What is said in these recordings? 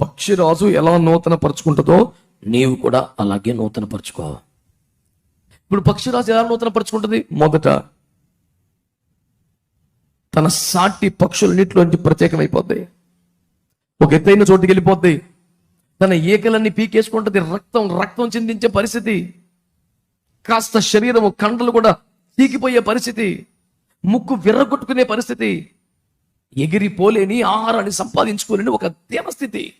పక్షిరాజు ఎలా నూతన పరుచుకుంటుందో నీవు కూడా అలాగే నూతన పరుచుకో ఇప్పుడు పక్షిరాజు ఎలా నూతన పరుచుకుంటుంది మొదట తన సాటి పక్షులన్నింటిలోంచి ప్రత్యేకమైపోద్ది. ఒక ఎత్తైన చోటుకి వెళ్ళిపోద్ది. తన ఏకలన్నీ పీకేసుకుంటుంది. రక్తం రక్తం చిందించే పరిస్థితి. కాస్త శరీరము కండలు కూడా తీకిపోయే పరిస్థితి. ముక్కు విర్రగొట్టుకునే పరిస్థితి. ఎగిరిపోలేని ఆహారాన్ని సంపాదించుకోలేని ఒక దీనస్థితి.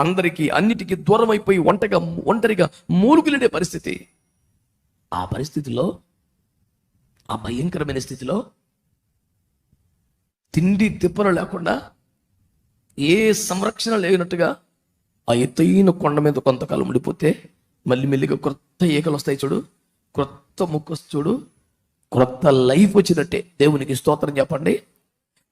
అందరికీ అన్నిటికీ దూరం అయిపోయి ఒంటగా ఒంటరిగా మూలుగులేడే పరిస్థితి. ఆ పరిస్థితిలో ఆ భయంకరమైన స్థితిలో తిండి తిప్పలు లేకుండా ఏ సంరక్షణ లేనట్టుగా ఆ ఎత్తైన కొండ మీద కొంతకాలం ఉండిపోతే మళ్ళీ మెల్లిగా క్రొత్త ఈకలు వస్తాయి చూడు క్రొత్త ముక్కు చూడు క్రొత్త లైఫ్ వచ్చినట్టే. దేవునికి స్తోత్రం చెప్పండి.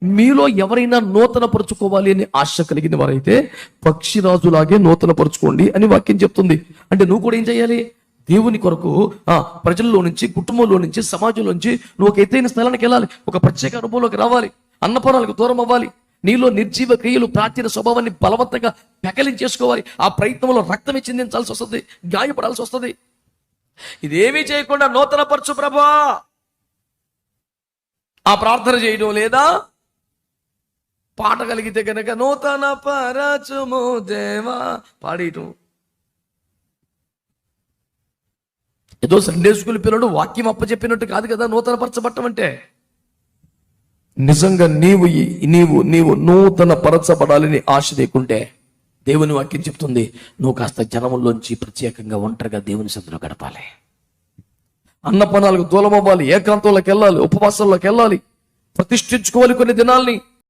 మీలో ఎవరైనా నూతన పరుచుకోవాలి అని ఆశ కలిగిన వారైతే పక్షిరాజులాగే నూతన పరుచుకోండి అని వాక్యం చెప్తుంది. అంటే నువ్వు కూడా ఏం చేయాలి? దేవుని కొరకు ఆ ప్రజల్లో నుంచి కుటుంబంలో నుంచి సమాజంలో నుంచి నువ్వు ఒక ఎత్తైన స్థలానికి వెళ్ళాలి. ఒక ప్రత్యేక అనుభవంలోకి రావాలి. అన్నపరాలకు దూరం అవ్వాలి. నీలో నిర్జీవ క్రియలు ప్రాచీన స్వభావాన్ని బలవంతంగా పెకలించేసుకోవాలి ఆ ప్రయత్నంలో రక్తమే చెందించాల్సి వస్తుంది. గాయపడాల్సి వస్తుంది. ఇదేమీ చేయకుండా నూతన పరచు ప్రభా. ఆ ప్రార్థన చేయడం లేదా? పాట కలిగితే కనుక నూతన పరచుము దేవా. పాడేయటం ఏదో సండే స్కూల్ పిల్లడు వాక్యం అప్పచెప్పినట్టు కాదు కదా నూతన పరచబట్టం అంటే. నిజంగా నీవు నీవు నీవు నూతన పరచబడాలని ఆశ లేకుంటే దేవుని వాక్యం చెప్తుంది. నువ్వు కాస్త జనముల్లోంచి ప్రత్యేకంగా ఒంటరిగా దేవుని సందులో గడపాలి. అన్నపనాలకు దూలమవ్వాలి ఏకాంతంలోకి వెళ్ళాలి ఉపవాసంలోకి వెళ్ళాలి ప్రతిష్ఠించుకోవాలి కొన్ని దినాల్ని.